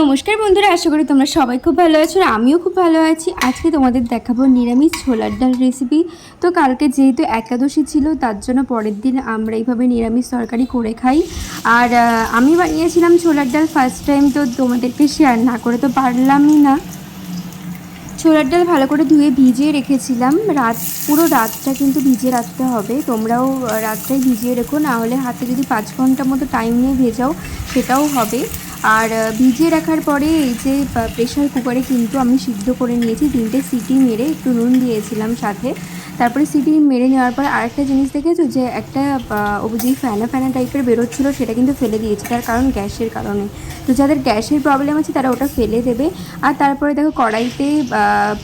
নমস্কার বন্ধুরা, আশা করি তোমরা সবাই খুব ভালো আছো আমিও খুব ভালো আছি। আজকে তোমাদের দেখাবো নিরামিষ ছোলার ডাল রেসিপি তো কালকে যেহেতু একাদশী ছিল, তার জন্য পরের দিন আমরা এইভাবে নিরামিষ তরকারি করে খাই। আর আমি বানিয়েছিলাম ছোলার ডাল ফার্স্ট টাইম তো তোমাদেরকে শেয়ার না করে তো পারলামই না। ছোলার ডাল ভালো করে ধুয়ে ভিজিয়ে রেখেছিলাম। রাত, পুরো রাতটা কিন্তু ভিজিয়ে রাখতে হবে। তোমরাও রাতটাই ভিজিয়ে রেখো, না হলে হাতে যদি পাঁচ ঘণ্টা মতো টাইম নিয়ে ভেজাও, সেটাও হবে। আর ভিজিয়ে রাখার পরে এই যে প্রেশার কুকারে কিন্তু আমি সিদ্ধ করে নিয়েছি। তিনটে সিটি মেরে একটু নুন দিয়েছিলাম সাথে। তারপরে সিটি মেরে নেওয়ার পর আরেকটা জিনিস দেখেছ? যে একটা যে ফ্যানা ফ্যানা টাইপের বেরোচ্ছিলো, সেটা কিন্তু ফেলে দিয়েছি। তার কারণ গ্যাসের কারণে। তো যাদের গ্যাসের প্রবলেম আছে, তারা ওটা ফেলে দেবে। আর তারপরে দেখো, কড়াইতে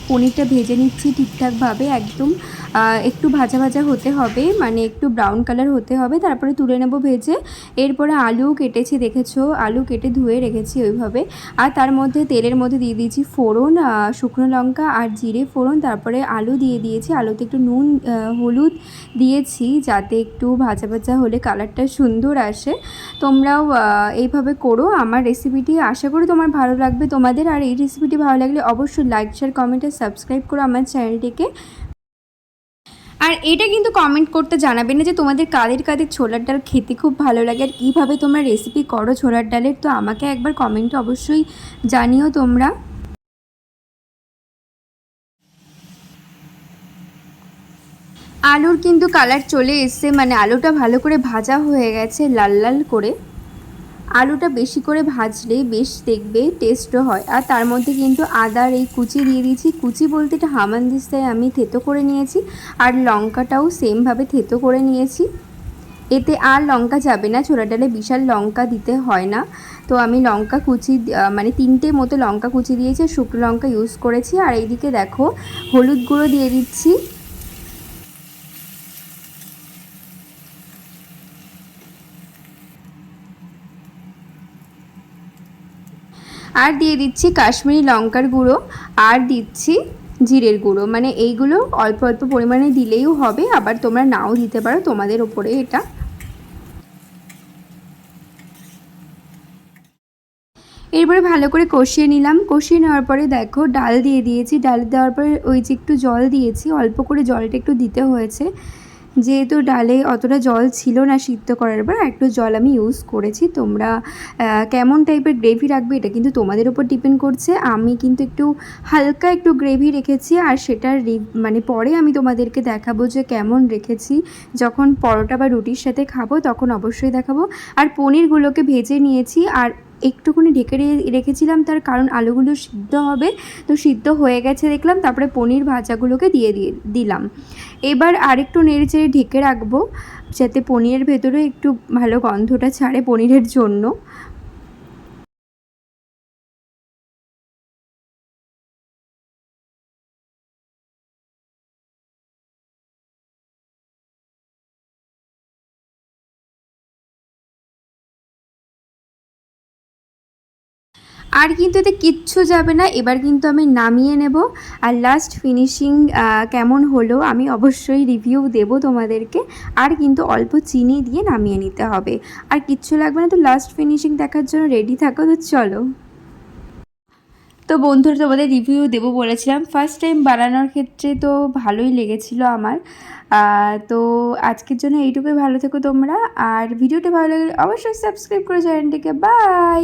পনিরটা ভেজে নিচ্ছি ঠিকঠাকভাবে, একদম একটু ভাজা ভাজা হতে হবে মানে একটু ব্রাউন কালার হতে হবে। তারপরে তুলে নেব ভেজে। এরপরে আলু কেটেছি, দেখেছ? আলু কেটে ধুয়ে রেখেছি ওইভাবে। আর তার মধ্যে তেলের মধ্যে দিয়ে দিয়েছি ফোড়ন শুকনো লঙ্কা আর জিরে ফোড়ন। তারপরে আলু দিয়ে দিয়েছি। আলুতে একটু নুন হলুদ দিয়েছি যাতে একটু ভাজা ভাজা হলে কালারটা সুন্দর আসে। তোমরাও এইভাবে করো। আমার রেসিপিটি আশা করি তোমার ভালো লাগবে। তোমাদের আর এই রেসিপিটি ভালো লাগলে অবশ্যই লাইক শেয়ার কমেন্ট আর সাবস্ক্রাইব করো আমার চ্যানেলটিকে আর এটা কিন্তু কমেন্ট করতে জানাবে না যে তোমাদের কাদের কাদের ছোলার ডাল খেতে খুব ভালো লাগে আর কীভাবে তোমরা রেসিপি করো ছোলার ডালের। তো আমাকে একবার কমেন্টে অবশ্যই জানিও তোমরা। আলুর কিন্তু কালার চলে এসছে মানে আলুটা ভালো করে ভাজা হয়ে গেছে লাল লাল করে। আলুটা বেশি করে ভাজলে বেশ দেখবে টেস্টও হয়। আর তার মধ্যে কিন্তু আদার এই কুচি দিয়ে দিয়েছি। কুচি বলতে এটা হামানদিস্তায় আমি থেতো করে নিয়েছি আর লঙ্কাটাও সেমভাবে থেতো করে নিয়েছি। এতে আর লঙ্কা যাবে না ছোলা ডালে বিশাল লঙ্কা দিতে হয় না। তো আমি লঙ্কা কুচি মানে তিনটে মতো লঙ্কা কুচি দিয়েছি শুকনো লঙ্কা ইউজ করেছি। আর এইদিকে দেখো হলুদ গুঁড়ো দিয়ে দিচ্ছি। আর দিয়ে দিচ্ছি কাশ্মীরি লঙ্কার গুঁড়ো, আর দিচ্ছি জিরের গুঁড়ো। মানে এইগুলো অল্প অল্প পরিমাণে দিলেও হবে, আবার তোমরা নাও দিতে পারো, তোমাদের ওপরে এটা। এরপরে ভালো করে কষিয়ে নিলাম। কষিয়ে নেওয়ার পরে দেখো, ডাল দিয়ে দিয়েছি। ডাল দেওয়ার পরে ওই যে একটু জল দিয়েছি, অল্প করে জলটা একটু দিতে হয়েছে। যেহেতু ডালে অতটা জল ছিল না সিদ্ধ করার পর একটু জল আমি ইউজ করেছি। তোমরা কেমন টাইপের গ্রেভি রাখবে এটা কিন্তু তোমাদের উপর ডিপেন্ড করছে। আমি কিন্তু একটু হালকা একটু গ্রেভি রেখেছি, আর সেটার মানে পরে আমি তোমাদেরকে দেখাবো যে কেমন রেখেছি। যখন পরোটা বা রুটির সাথে খাব, তখন অবশ্যই দেখাবো। আর পনিরগুলোকে ভেজে নিয়েছি, আর একটুখানি ঢেকে রেখেছিলাম, তার কারণ আলুগুলো সিদ্ধ হবে। তো সিদ্ধ হয়ে গেছে দেখলাম, তারপরে পনির ভাজাগুলোকে দিয়ে দিয়ে দিলাম। এবার আরেকটু নেড়ে চেড়ে ঢেকে রাখব, যাতে পনিরের ভেতরে একটু ভালো গন্ধটা ছাড়ে পনিরের জন্য। আর কিন্তু এতে কিচ্ছু যাবে না। এবার কিন্তু আমি নামিয়ে নেব। আর লাস্ট ফিনিশিং কেমন হলো আমি অবশ্যই রিভিউ দেব তোমাদেরকে। আর কিন্তু অল্প চিনি দিয়ে নামিয়ে নিতে হবে। আর কিচ্ছু লাগবে না তো লাস্ট ফিনিশিং দেখার জন্য রেডি থাকো তো চলো। তো বন্ধুরা, তোমাদের রিভিউ দেবো বলেছিলাম। ফার্স্ট টাইম বানানোর ক্ষেত্রে তো ভালোই লেগেছিল আমার। তো আজকের জন্য এইটুকুই। ভালো থেকো তোমরা। আর ভিডিওটা ভালো লাগলে অবশ্যই সাবস্ক্রাইব করে চ্যানেলটিকে। বাই